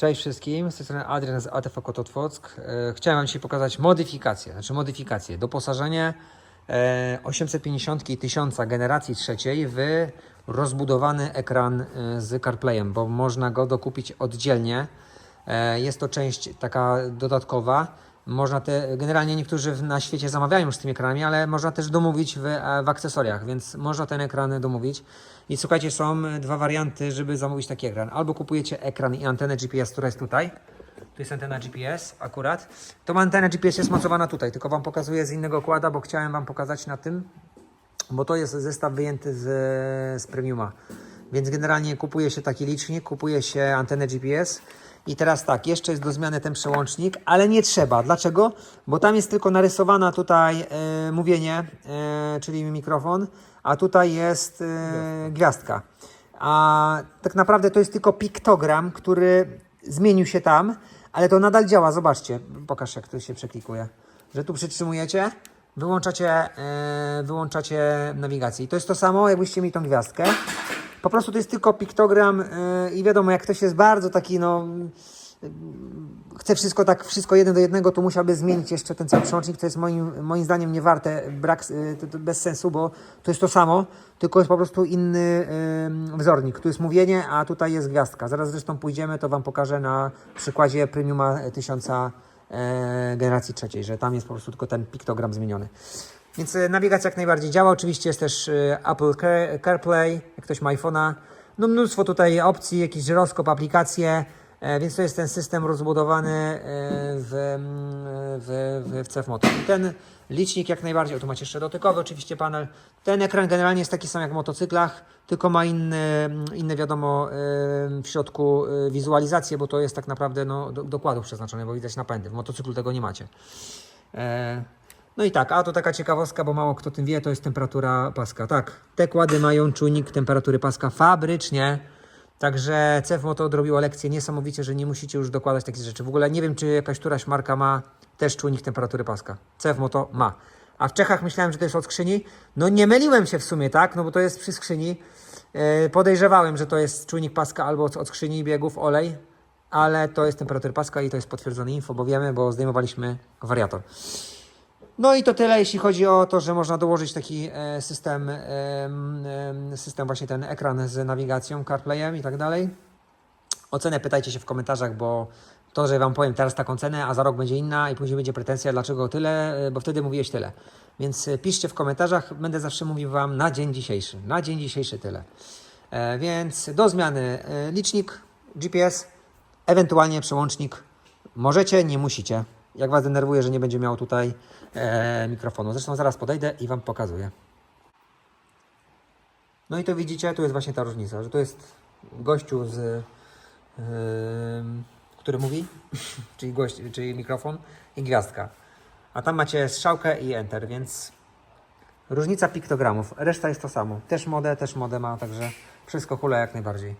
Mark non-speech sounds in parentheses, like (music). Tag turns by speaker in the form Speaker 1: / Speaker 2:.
Speaker 1: Cześć wszystkim, z tej strony Adrian z ATV Kototwock. E, Chciałem Wam dzisiaj pokazać modyfikację, znaczy modyfikację, doposażenie e, 850 i 1000 generacji trzeciej w rozbudowany ekran e, z CarPlayem, bo można go dokupić oddzielnie. E, Jest to część taka dodatkowa. Można te, generalnie niektórzy na świecie zamawiają już z tymi ekranami, ale można też domówić w, e, w akcesoriach, więc można ten ekran domówić. I słuchajcie, są e, dwa warianty, żeby zamówić taki ekran. Albo kupujecie ekran i antenę GPS, która jest tutaj. Tu jest antena GPS akurat. To antena GPS jest mocowana tutaj, tylko Wam pokazuję z innego kłada, bo chciałem Wam pokazać na tym, bo to jest zestaw wyjęty z, z Premiuma. Więc generalnie kupuje się taki licznik, kupuje się antenę GPS. I teraz tak, jeszcze jest do zmiany ten przełącznik, ale nie trzeba. Dlaczego? Bo tam jest tylko narysowana tutaj e, mówienie, e, czyli mikrofon, a tutaj jest e, gwiazdka. A tak naprawdę to jest tylko piktogram, który zmienił się tam, ale to nadal działa. Zobaczcie, pokaż jak to się przeklikuje. Że tu przytrzymujecie, wyłączacie, e, wyłączacie nawigację. I to jest to samo, jakbyście mieli tą gwiazdkę. Po prostu to jest tylko piktogram e, i wiadomo, jak ktoś jest bardzo taki, no chce wszystko tak, wszystko jeden do jednego, to musiałby zmienić jeszcze ten cały przełącznik, to jest moim, moim zdaniem nie warte, brak, y, to, to bez sensu, bo to jest to samo, tylko jest po prostu inny y, wzornik. Tu jest mówienie, a tutaj jest gwiazdka. Zaraz zresztą pójdziemy, to Wam pokażę na przykładzie Premiuma 1000 e, generacji trzeciej, że tam jest po prostu tylko ten piktogram zmieniony. Więc e, nawigacja jak najbardziej działa. Oczywiście jest też e, Apple Car- CarPlay, jak ktoś ma iPhone'a. No mnóstwo tutaj opcji, jakiś żyroskop, aplikacje, e, więc to jest ten system rozbudowany w, mm, w, w, w CF Moto. I ten licznik jak najbardziej, o tu macie jeszcze dotykowy oczywiście panel. Ten ekran generalnie jest taki sam jak w motocyklach, tylko ma inne, inne wiadomo w środku e, wizualizację, bo to jest tak naprawdę no, do dokładów przeznaczone, bo widać napędy. W motocyklu tego nie macie. No i tak, a to taka ciekawostka, bo mało kto tym wie, to jest temperatura paska. Tak, te kłady mają czujnik temperatury paska fabrycznie. Także CF Moto odrobiło lekcję niesamowicie, że nie musicie już dokładać takich rzeczy. W ogóle nie wiem, czy jakaś któraś marka ma też czujnik temperatury paska. CF Moto ma. A w Czechach myślałem, że to jest od skrzyni. No nie myliłem się w sumie, tak? No bo to jest przy skrzyni. E, podejrzewałem, że to jest czujnik paska albo od skrzyni biegów olej, ale to jest temperatura paska i to jest potwierdzone info, bo wiemy, bo zdejmowaliśmy wariator. No i to tyle, jeśli chodzi o to, że można dołożyć taki e, system, em, em, system właśnie ten ekran z nawigacją, CarPlayem i tak dalej. O cenę pytajcie się w komentarzach, bo to, że Wam powiem teraz taką cenę, a za rok będzie inna i później będzie pretensja, dlaczego tyle, e, bo wtedy mówiłeś tyle. Więc e, piszcie w komentarzach, będę zawsze mówił Wam na dzień dzisiejszy. Na dzień dzisiejszy tyle. E, więc do zmiany e, licznik, GPS, ewentualnie przełącznik. Możecie, nie musicie. Jak Was denerwuje, że nie będzie miał tutaj e, mikrofonu. Zresztą zaraz podejdę i Wam pokazuję. No i to widzicie, tu jest właśnie ta różnica, że to jest gościu z Ym, który mówi, (laughs) czyli gość, czyli mikrofon i gwiazdka. A tam macie strzałkę i enter, więc różnica piktogramów. Reszta jest to samo. Też modę, też modę ma, także wszystko hula jak najbardziej.